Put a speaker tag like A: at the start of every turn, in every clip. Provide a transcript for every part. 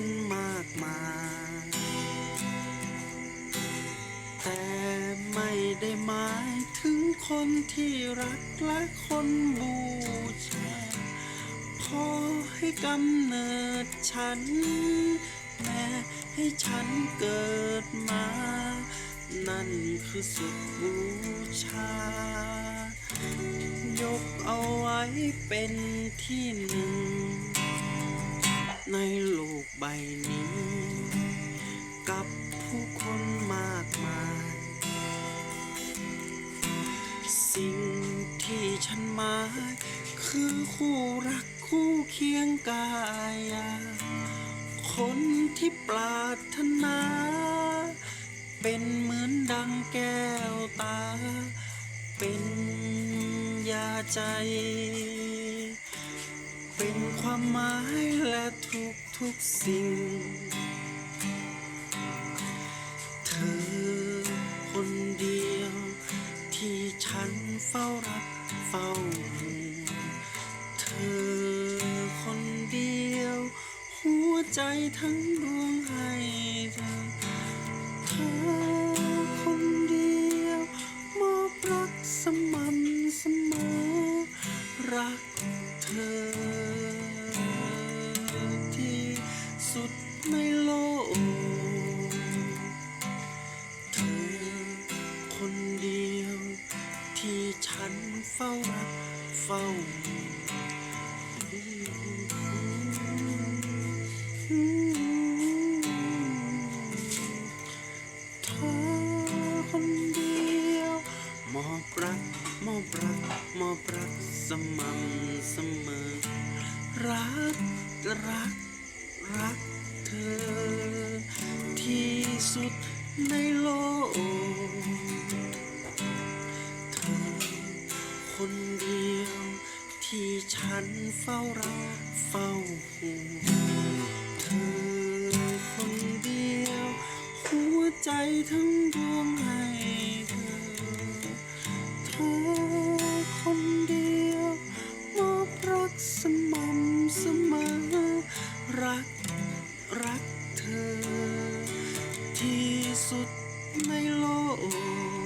A: คนมากมายแต่ไม่ได้หมายถึงคนที่รักและคนบูชาขอให้กำเนิดฉันแม่ให้ฉันเกิดมา นั่นคือสุดบูชา ยกเอาไว้เป็นที่หนึ่ง ในโลกใบนี้ กับผู้คนมากมาย สิ่งที่ฉันหมายคือคู่รักคู่เคียงกายคนที่ปรารถนา เป็นเหมือนดังแก้วตา เป็นยาใจ ความหมายและทุกทุกๆสิ่ง เธอคนเดียว ที่ฉันเฝ้ารักเฝ้าห่วงเธอคนเดียว หัวใจทั้งดวงให้เธอเธอคนเดียวมอบรักสม่ำเสมอรักเธอ ฝ้าเธอคนเดียวมอบรักมอบรักมอบรักสม่ำเสมอ รักรักรักเธอที่สุดใน ฝ้ารักเฝ้าห่วงเธอคนเดียว หัวใจทั้งดวงให้เธอ เธอคนเดียวมอบรักสม่ำเสมอ รักรักเธอ ที่สุดในโลก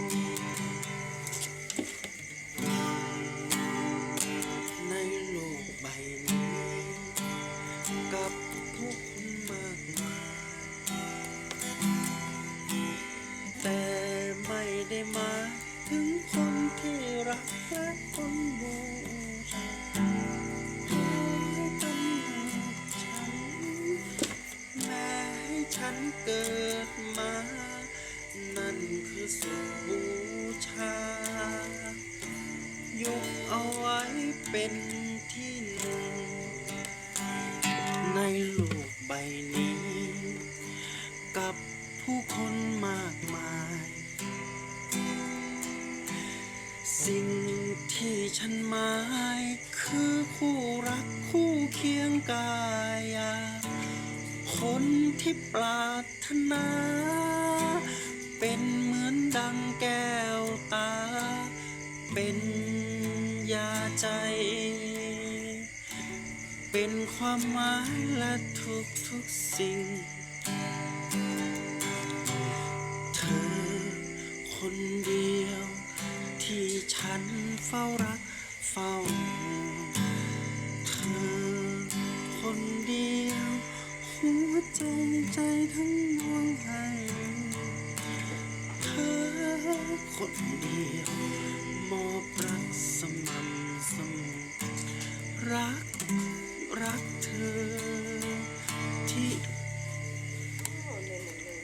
A: เกิดมา นั่นคือสุดบูชา ยกเอาไว้เป็นที่หนึ่ง ในโลกใบนี้ กับผู้คนมากมาย สิ่งที่ฉันหมายคือคู่รักคู่เคียงกาย คนที่ปรารถนา เป็นเหมือนดังแก้วตา เป็นยาใจ เป็นความหมายและทุกทุกๆสิ่ง เธอคนเดียว ที่ฉันเฝ้ารักเฝ้าเธอ หัวใจใจทั้งดวงให้เธอคนเดียวมอบรักสม่ำ